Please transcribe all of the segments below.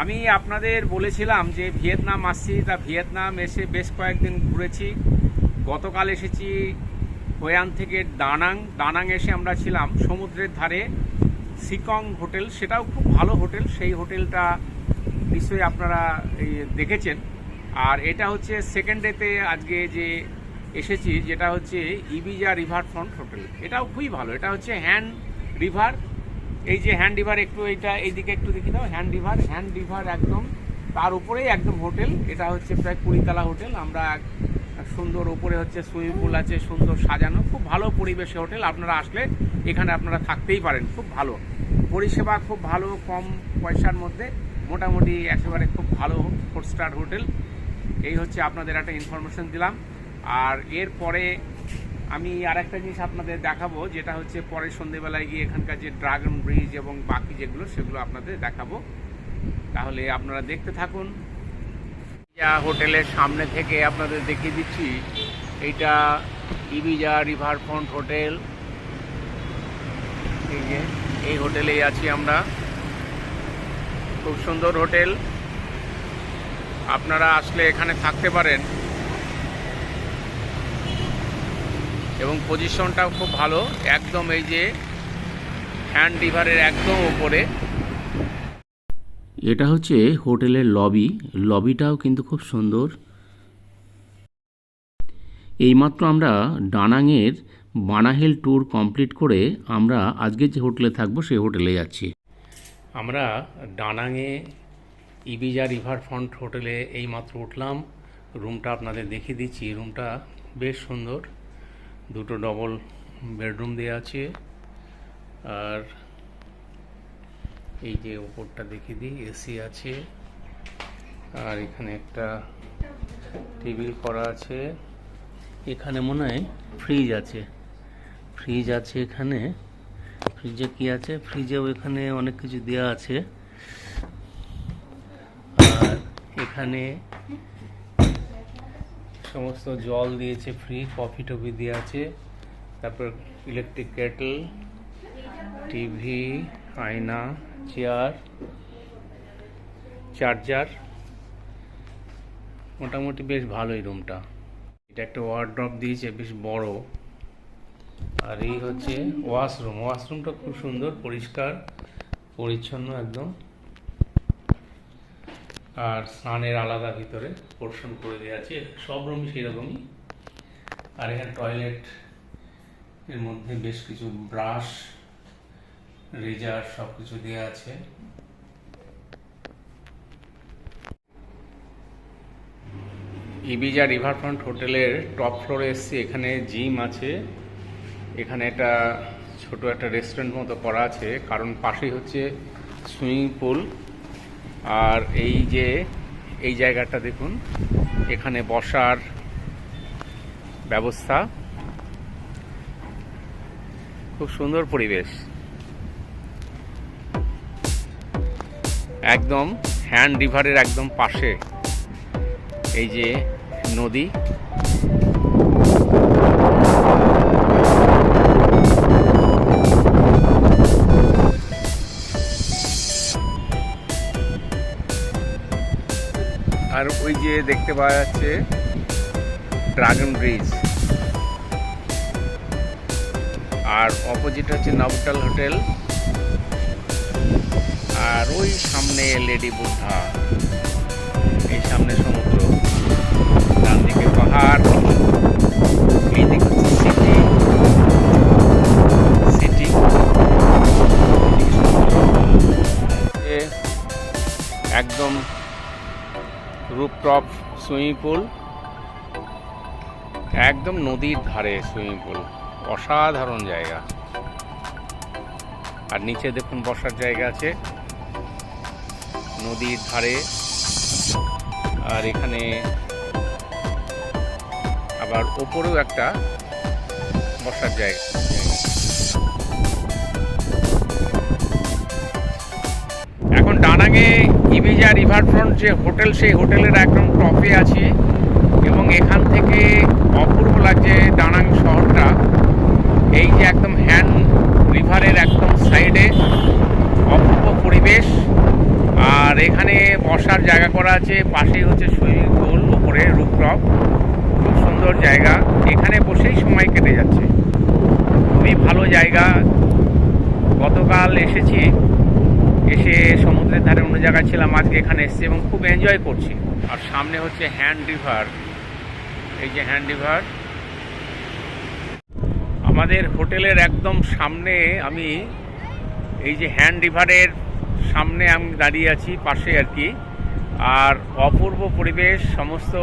আমি আপনাদের বলেছিলাম যে ভিয়েতনাম আসছি, তা ভিয়েতনাম এসে বেশ কয়েকদিন ঘুরেছি। গতকাল এসেছি হোয়ান থেকে দানাং। দানাং এসে আমরা ছিলাম সমুদ্রের ধারে। সিকং হোটেল, সেটাও খুব ভালো হোটেল। সেই হোটেলটা নিশ্চয়ই আপনারা দেখেছেন। আর এটা হচ্ছে সেকেন্ড ডেতে আজকে যে এসেছি, যেটা হচ্ছে ইবিজা রিভার ফ্রন্ট হোটেল। এটাও খুবই ভালো। এটা হচ্ছে হ্যান্ড রিভার। এই যে হ্যান্ড রিভার একটু এইটা এইদিকে একটু দেখি দাও হ্যান্ড রিভার হ্যান্ড রিভার একদম, তার উপরেই একদম হোটেল, এটা হচ্ছে প্রায় কুড়িতলা হোটেল, আমরা সুন্দর উপরে হচ্ছে সুইমিং পুল আছে, সুন্দর সাজানো, খুব ভালো পরিবেশে হোটেল, আপনারা আসলে এখানে আপনারা থাকতেই পারেন, খুব ভালো। পরিষেবা খুব ভালো, কম পয়সার মধ্যে, মোটামুটি একেবারে খুব ভালো ফোর স্টার হোটেল। এই হচ্ছে আপনাদের একটা ইনফরমেশন দিলাম, আর এরপরে আমি আর একটা জিনিস আপনাদের দেখাবো, যেটা হচ্ছে পরে সন্ধেবেলায় গিয়ে এখানকার যে ড্রাগন ব্রিজ এবং বাকি যেগুলো, সেগুলো আপনাদের দেখাবো। তাহলে আপনারা দেখতে থাকুন। যা হোটেলের সামনে থেকে আপনাদের দেখিয়ে দিচ্ছি, এইটা ইবিজা রিভার ফ্রন্ট হোটেল এই যে, এই হোটেলেই আছি আমরা। খুব সুন্দর হোটেল। আপনারা আসলে এখানে থাকতে পারেন। এবং পজিশনটাও খুব ভালো। একদম এই যে হ্যান্ড রিভারের একদম ওপরে এটা হচ্ছে হোটেলের লবি লবিটাও কিন্তু খুব সুন্দর। এইমাত্র আমরা ডানাংয়ের বানাহেল ট্যুর কমপ্লিট করে আমরা আজকে যে হোটেলে থাকব সেই হোটেলে যাচ্ছি। আমরা ডানাংয়ে ইবিজা রিভার ফ্রন্ট হোটেলে এইমাত্র উঠলাম। রুমটা আপনাদের দেখিয়ে দিচ্ছি। রুমটা বেশ সুন্দর। দুটো ডবল বেডরুম দেওয়া আছে। আর এই যে ওপরটা দেখিয়ে দিই এসি আছে। আর এখানে একটা টেবিল করা আছে। এখানে মনে হয় ফ্রিজ আছে। ফ্রিজ আছে এখানে। ফ্রিজে কি আছে? ফ্রিজেও এখানে অনেক কিছু দেওয়া আছে। আর এখানে সমস্ত জল দিয়েছে ফ্রি কফি টফি দেওয়া আছে তারপর ইলেকট্রিক কেটল টিভি আয়না চেয়ার চার্জার মোটামুটি বেশ ভালোই রুমটা এটা একটা ওয়ার্ড্রপ দিয়েছে, বেশ বড়। আর এই হচ্ছে ওয়াশরুম ওয়াশরুমটা খুব সুন্দর, পরিষ্কার, পরিচ্ছন্ন একদম। আর স্নানের আলাদা ভিতরে পোর্শন করে দেওয়া আছে। সব রুমই সেরকমই আর এখানে টয়লেট এর মধ্যে বেশ কিছু ব্রাশ রেজার সব কিছু দেওয়া আছে। ইবিজা রিভারফ্রন্ট হোটেলের টপ ফ্লোরে এসছি। এখানে জিম আছে। এখানে একটা ছোট একটা রেস্টুরেন্ট মতো করা আছে। কারণ পাশেই হচ্ছে সুইমিং পুল আর এই যে এই জায়গাটা দেখুন, এখানে বসার ব্যবস্থা। খুব সুন্দর পরিবেশ। একদম হ্যান্ড রিভারের একদম পাশে এই যে নদী। আর ওই যে দেখতে পাওয়া যাচ্ছে ড্রাগন ব্রিজ আর অপোজিট হচ্ছে নবটাল হোটেল আর ওই সামনে লেডি বুদ্ধা এই সামনে সমুদ্র ডান দিকে পাহাড় সিটি একদম রুপটপ সুইমিং পুল একদম নদীর ধারে সুইমিং পুল অসাধারণ জায়গা। আর নিচে দেখুন বসার জায়গা আছে, নদীর ধারে। আর এখানে আবার ওপরেও একটা বসার জায়গা এখন ডানাঙে ইবিজা রিভারফ্রন্ট যে হোটেল সেই হোটেলের একদম টপে আছি। এবং এখান থেকে অপূর্ব লাগছে ডানাং শহরটা। এই যে একদম হ্যান্ড রিভারের একদম সাইডে অপূর্ব পরিবেশ। আর এখানে এখানে বসার জায়গা করা আছে, পাশেই হচ্ছে সুইমিং পুল উপরে রুপটপ খুব সুন্দর জায়গা। এখানে বসেই সময় কেটে যাচ্ছে। খুবই ভালো জায়গা। গতকাল এসেছি এসে সমুদ্রের ধারে অন্য জায়গায় ছিলাম, আজকে এখানে এসেছি এবং খুব এনজয় করছি। আর সামনে হচ্ছে হ্যান্ড রিভার এই যে হ্যান্ড রিভার আমাদের হোটেলের একদম সামনে আমি এই যে হ্যান্ড রিভারের সামনে আমি দাঁড়িয়ে আছি, পাশে আর কি। আর অপূর্ব পরিবেশ, সমস্ত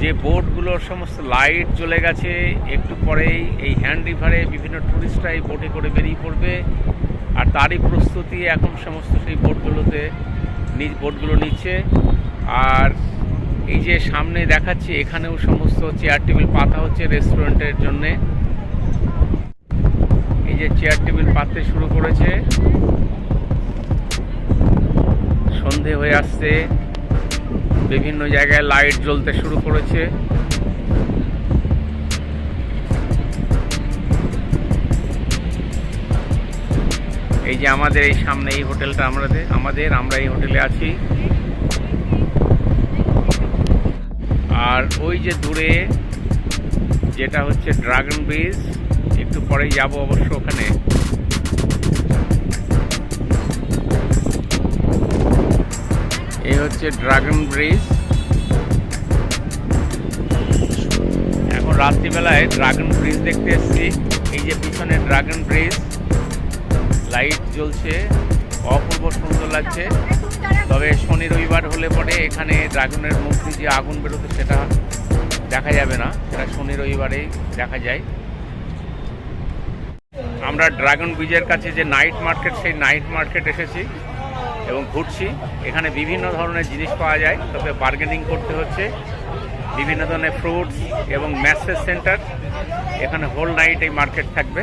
যে বোটগুলোর সমস্ত লাইট জ্বলে গেছে। একটু পরেই এই হ্যান্ড রিভারে বিভিন্ন টুরিস্টরা এই বোটে করে বেরিয়ে পড়বে। আর তারই প্রস্তুতি এখন সমস্ত সেই নিজ বোটগুলো নিচ্ছে। আর এই যে সামনে দেখাচ্ছি, এখানেও সমস্ত চেয়ার টেবিল পাতা হচ্ছে রেস্টুরেন্টের জন্যে। এই যে চেয়ার টেবিল পাততে শুরু করেছে। সন্ধে হয়ে আসছে। বিভিন্ন জায়গায় লাইট জ্বলতে শুরু করেছে। এই যে আমাদের এই সামনে এই হোটেলটা আমাদের আমাদের, আমরা এই হোটেলে আছি। আর ওই যে দূরে, যেটা হচ্ছে ড্রাগন ব্রিজ একটু পরে যাব অবশ্য ওখানে। এই হচ্ছে ড্রাগন ব্রিজ এখন রাত্রিবেলায় ড্রাগন ব্রিজ দেখতে এসেছি। এই যে পিছনে ড্রাগন ব্রিজ লাইট জ্বলছে অপূর্ব সুন্দর লাগছে। তবে শনি রবিবার হলে পরে এখানে ড্রাগনের মধ্যে যে আগুন বেরোতে সেটা দেখা যাবে না। সেটা শনি রবিবারেই দেখা যায়। আমরা ড্রাগন ব্রিজের কাছে যে নাইট মার্কেট, সেই নাইট মার্কেট এসেছি এবং ঘুরছি। এখানে বিভিন্ন ধরনের জিনিস পাওয়া যায়, তবে বার্গেনিং করতে হচ্ছে। বিভিন্ন ধরনের ফ্রুটস এবং ম্যাসেজ সেন্টার এখানে হোল নাইট এই মার্কেট থাকবে।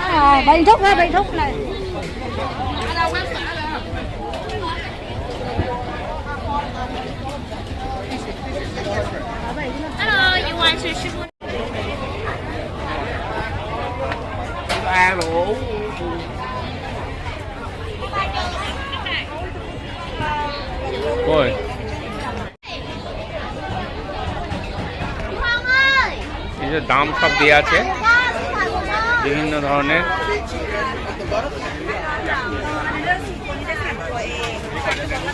à, bị thúc ha bị thúc này Hello, you want to shoot? À, đủ. Ôi. যে দাম সব দেওয়া আছে। বিভিন্ন ধরনের।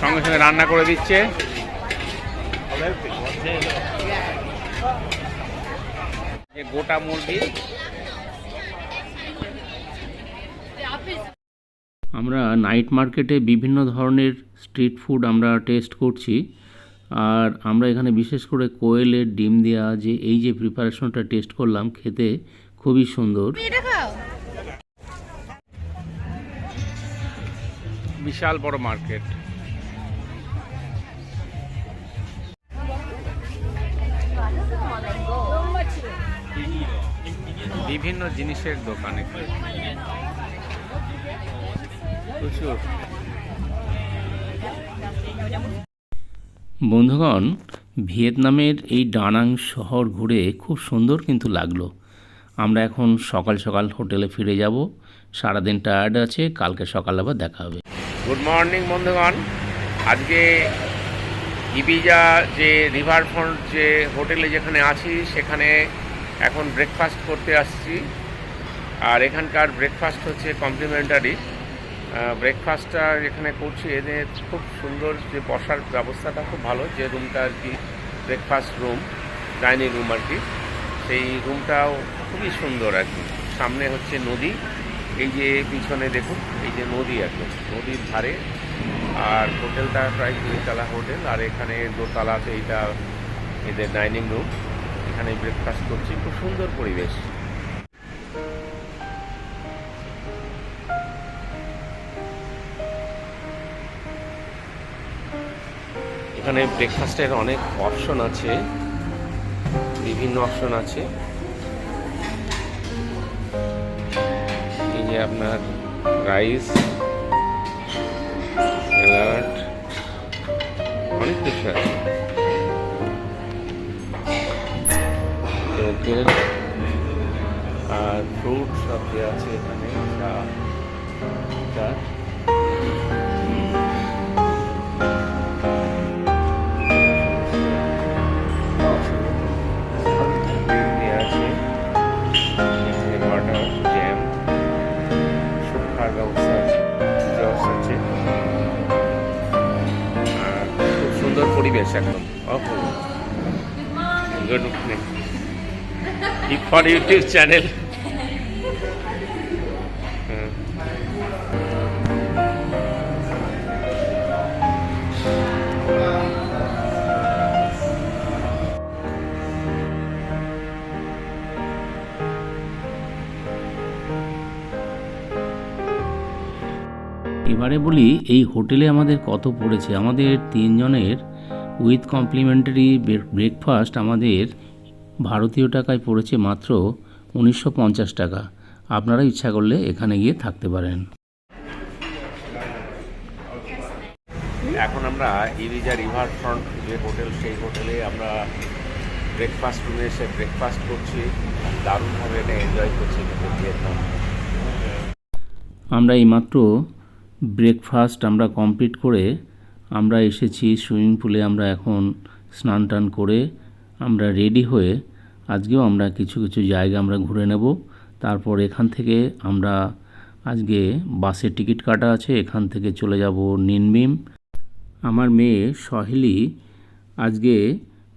সঙ্গে সঙ্গে রান্না করে দিচ্ছে। গোটা মুরগি। আমরা নাইট মার্কেটে বিভিন্ন ধরনের স্ট্রিট ফুড আমরা টেস্ট করছি। আর আমরা এখানে বিশেষ করে কোয়েলের ডিম দেওয়া যে এই যে প্রিপারেশনটা টেস্ট করলাম, খেতে খুবই সুন্দর। বিশাল বড় মার্কেট বিভিন্ন জিনিসের দোকান প্রচুর। বন্ধুগণ, ভিয়েতনামের এই ডানাং শহর ঘুরে খুব সুন্দর কিন্তু লাগল। আমরা এখন সকাল সকাল হোটেলে ফিরে যাব। সারাদিন টায়ার্ড আছে, কালকে সকাল আবার দেখা হবে। গুড মর্নিং বন্ধুগণ। আজকে ইবিজা যে রিভার ফ্রন্ট যে হোটেলে যেখানে আছি, সেখানে এখন ব্রেকফাস্ট করতে আসছি। আর এখানকার ব্রেকফাস্ট হচ্ছে কমপ্লিমেন্টারি ব্রেকফাস্টটা এখানে করছি এদের খুব সুন্দর যে বসার ব্যবস্থাটা খুব ভালো, যে রুমটা আর কি ব্রেকফাস্ট রুম ডাইনিং রুম আর কি। সেই রুমটাও খুবই সুন্দর আর কি। সামনে হচ্ছে নদী, এই যে পিছনে দেখুন, এই যে নদী একদম নদীর ধারে। আর হোটেলটা প্রায় দুইতলা হোটেল, আর এখানে দোতলাতে এইটা এদের ডাইনিং রুম এখানে ব্রেকফাস্ট করছি, খুব সুন্দর পরিবেশ। এখানে ব্রেকফাস্টের অনেক অপশন আছে। বিভিন্ন অপশন আছে। এই যে আপনার রাইস স্যালাড অনেক কিছু আছে। আর ফ্রুট সব যে আছে এখানে, চা চা। পরিবেশ একদম। ফর ইউটিউব চ্যানেল এবারে বলি এই হোটেলে আমাদের কত পড়েছে? আমাদের তিনজনের উইথ কমপ্লিমেন্টারি ব্রেকফাস্ট আমাদের ভারতীয় টাকায় পড়েছে মাত্র উনিশশো পঞ্চাশ টাকা। আপনারা ইচ্ছা করলে এখানে গিয়ে থাকতে পারেন। এখন আমরা ইরিজা রিভার ফ্রন্ট যে হোটেল সেই হোটেলে আমরা ব্রেকফাস্ট রুমে এসে ব্রেকফাস্ট করছি। দারুণভাবে এটা এনজয় করছি ভিয়েতনাম আমরা এইমাত্র ব্রেকফাস্ট আমরা কমপ্লিট করে আমরা এসেছি সুইমিং পুলে, আমরা এখন স্নান টান করে আমরা রেডি হয়ে আজকেও আমরা কিছু কিছু জায়গা আমরা ঘুরে নেব। তারপর এখান থেকে আমরা আজকে বাসের টিকিট কাটা আছে, এখান থেকে চলে যাব নিনবিম। আমার মেয়ে সহেলি আজকে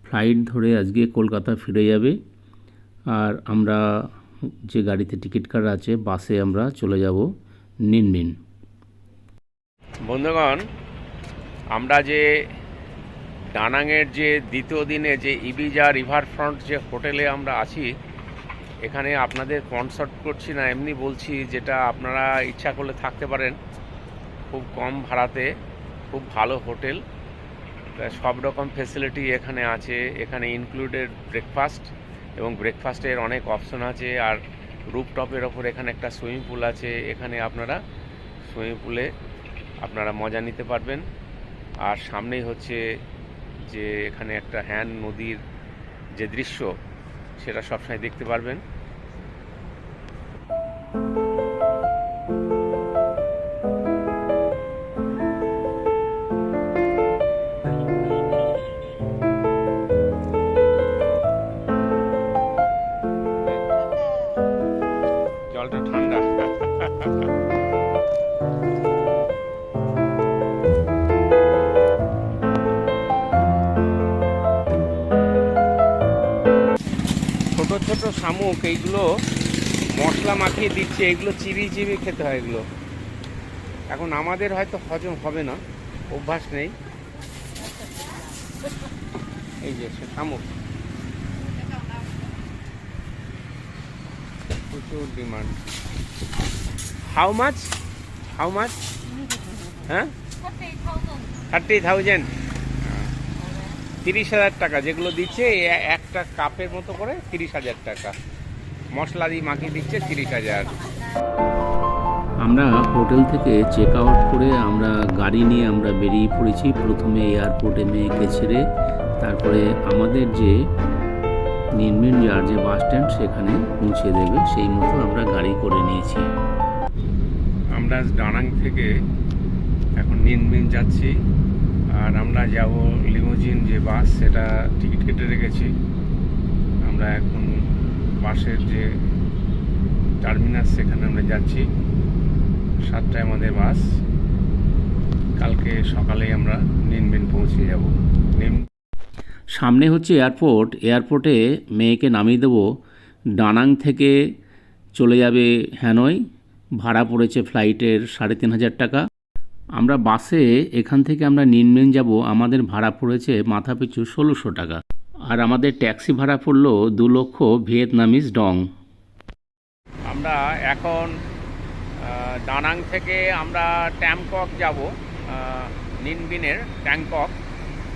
ফ্লাইট ধরে আজকে কলকাতা ফিরে যাবে। আর আমরা যে গাড়িতে টিকিট কাটা আছে, বাসে আমরা চলে যাব নিনমিন বন্ধুগণ আমরা যে ডানাংয়ের যে দ্বিতীয় দিনে যে ইবিজা রিভার ফ্রন্ট যে হোটেলে আমরা আছি, এখানে আপনাদের কনসার্ট করছি না, এমনি বলছি যেটা আপনারা ইচ্ছা করলে থাকতে পারেন। খুব কম ভাড়াতে, খুব ভালো হোটেল। সব রকম ফেসিলিটি এখানে আছে, এখানে ইনক্লুডেড ব্রেকফাস্ট এবং ব্রেকফাস্টের অনেক অপশন আছে আর রুপটপের ওপর এখানে একটা সুইমিং পুল আছে, এখানে আপনারা সুইমিং পুলে আপনারা মজা নিতে পারবেন। আর সামনেই হচ্ছে যে এখানে একটা হ্যান নদীর যে দৃশ্য সেটা সবসময় দেখতে পারবেন। শামুক এইগুলো মশলা মাখিয়ে দিচ্ছে এগুলো চিবি চিবি খেতে হয় এগুলো। এখন আমাদের হয়তো হজম হবে না অভ্যাস নেই। এই যে শামুক। প্রচুর demand. How much how much হ্যাঁ? থার্টি থাউজেন্ড তিরিশ হাজার টাকা যেগুলো দিচ্ছে একটা কাপের মতো করে তিরিশ হাজার টাকা। মশলা দিয়ে মাখিয়ে দিচ্ছে তিরিশ হাজার। আমরা হোটেল থেকে চেক আউট করে আমরা গাড়ি নিয়ে আমরা বেরিয়ে পড়েছি। প্রথমে এয়ারপোর্টে মেয়েকে ছেড়ে তারপরে আমাদের যে নির্মিন যার যে বাস স্ট্যান্ড সেখানে পৌঁছে দেবে সেই মতো আমরা গাড়ি করে নিয়েছি। আমরা ডানাং থেকে এখন নিনমিন যাচ্ছি আর আমরা যাব লিমোজিন যে বাস সেটা টিকিট কেটে রেখেছি। আমরা এখন বাসের যে টার্মিনাস সেখানে আমরা যাচ্ছি। সাতটায় আমাদের বাস কালকে সকালেই আমরা নিনবিন পৌঁছে যাব। নিম সামনে হচ্ছে এয়ারপোর্ট এয়ারপোর্টে মেয়েকে নামিয়ে দেবো। ডানাং থেকে চলে যাবে হ্যানয় ভাড়া পড়েছে ফ্লাইটের সাড়ে তিন হাজার টাকা। আমরা বাসে এখান থেকে আমরা নিনমেন যাব, আমাদের ভাড়া পড়েছে মাথা পিছু ষোলোশো টাকা। আর আমাদের ট্যাক্সি ভাড়া পড়ল দু লক্ষ ভিয়েতনামিজ ডং। আমরা এখন দানাং থেকে আমরা ট্যাংকক যাব নিনবিনের ট্যাংকক।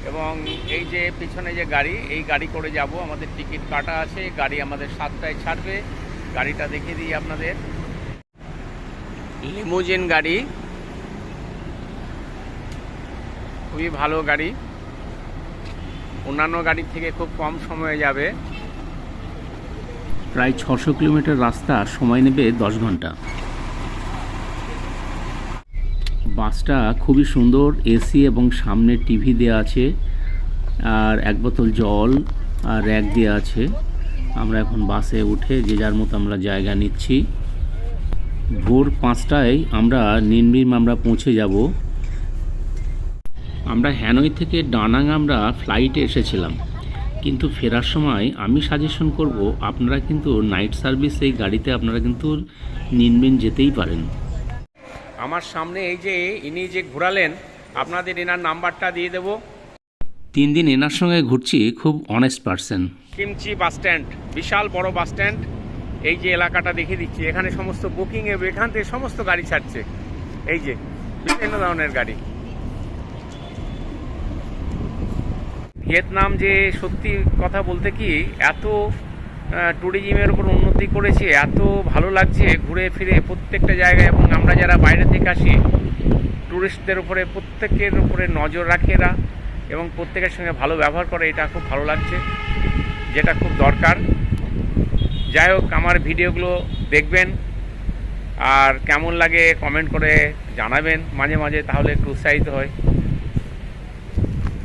এবং এই যে পিছনে যে গাড়ি, এই গাড়ি করে যাব। আমাদের টিকিট কাটা আছে, গাড়ি আমাদের সাতটায় ছাড়বে। গাড়িটা দেখিয়ে দিই আপনাদের। লিমুজিন গাড়ি খুবই ভালো গাড়ি। অন্যান্য গাড়ির থেকে খুব কম সময়ে যাবে। প্রায় ছশো কিলোমিটার রাস্তা সময় নেবে দশ ঘণ্টা। বাসটা খুবই সুন্দর, এসি এবং সামনে টিভি দেওয়া আছে, আর এক বোতল জল, আর র্যাক দেওয়া আছে। আমরা এখন বাসে উঠে যে যার মতো আমরা জায়গা নিচ্ছি। ভোর পাঁচটায় আমরা নিনবিম আমরা পৌঁছে যাব। আমরা হ্যানয় থেকে ডানাং আমরা ফ্লাইটে এসেছিলাম। কিন্তু ফেরার সময় আমি সাজেশন করব আপনারা কিন্তু নাইট সার্ভিস এই গাড়িতে আপনারা কিন্তু নিনবেন যেতেই পারেন। আমার সামনে এই যে ইনি যে ঘোরালেন আপনাদের এনার নাম্বারটা দিয়ে দেব। তিন দিন এনার সঙ্গে ঘুরছি খুব honest person kimchi bus stand বিশাল বড় বাস স্ট্যান্ড। এই যে এলাকাটা দেখিয়ে দিচ্ছি এখানে সমস্ত বুকিং এখান থেকে সমস্ত গাড়ি ছাড়ছে। এই যে বিভিন্ন ধরনের গাড়ি। ভিয়েতনাম যে সত্যি কথা বলতে কি, এত ট্যুরিজমের উপর উন্নতি করেছে, এত ভালো লাগছে ঘুরে ফিরে প্রত্যেকটা জায়গায় এবং আমরা যারা বাইরে থেকে আসি ট্যুরিস্টদের উপরে প্রত্যেকের উপরে নজর রাখে এরা এবং প্রত্যেকের সঙ্গে ভালো ব্যবহার করে, এটা খুব ভালো লাগছে, যেটা খুব দরকার। যাই হোক, আমার ভিডিওগুলো দেখবেন আর কেমন লাগে কমেন্ট করে জানাবেন। মাঝে মাঝে তাহলে একটু উৎসাহিত হয়